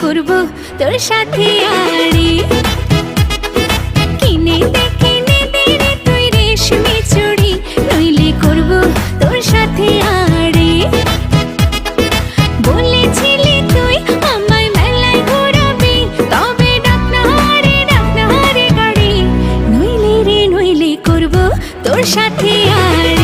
তোর সাথে আড়ি কিনে দে কিনে দে রে তুই রেশমি চুড়ি, নইলে করব তোর সাথে আড়ি বলেছিলি তুই আমায় মেলায় ঘোরাবি, তবে ডাক না রে ডাক না রে গাড়ি। নইলে রে, নইলে করব তোর সাথে আড়ি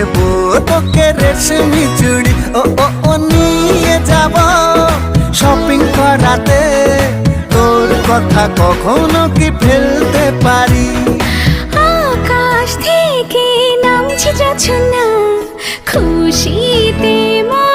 দেব, তোকে রেশমি চুড়ি। ও ও ও, নিয়ে যাব শপিং করাতে। তোর কথা কখনো কি ফেলতে পারি? আকাশ থেকে নামছে যাচ্ছ না খুশিতে মন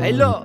Hello.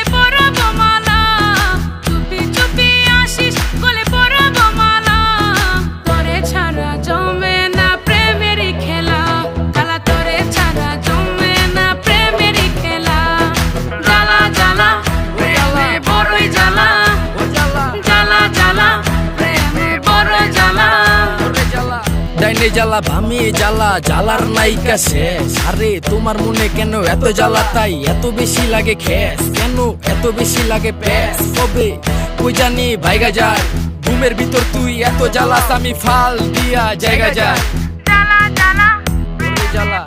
দিনে জ্বালা ভামে জ্বালা জ্বালার নাইকা শেষ। আরে তোমার মনে কেন এত জ্বালা তাই? এত বেশি লাগে খেস। কেন এত বেশি লাগে প্যাস? কবে? কই জানি ভাইগা যায়। ঘুমের ভিতর তুই এত জ্বালাস আমি ফাল দিয়া জায়গা যায়। জ্বালা জ্বালা জ্বালা।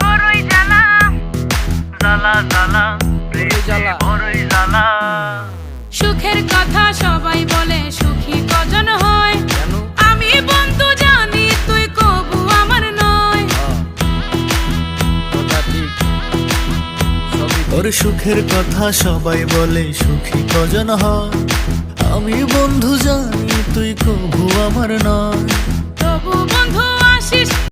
জ্বালা। জ্বালা সুখের কথা সবাই বলে সুখী কজন হয় ওর সুখের কথা সবাই বলে, সুখী কজন হয় আমি বন্ধু জানি তুই কবু আমার নয়।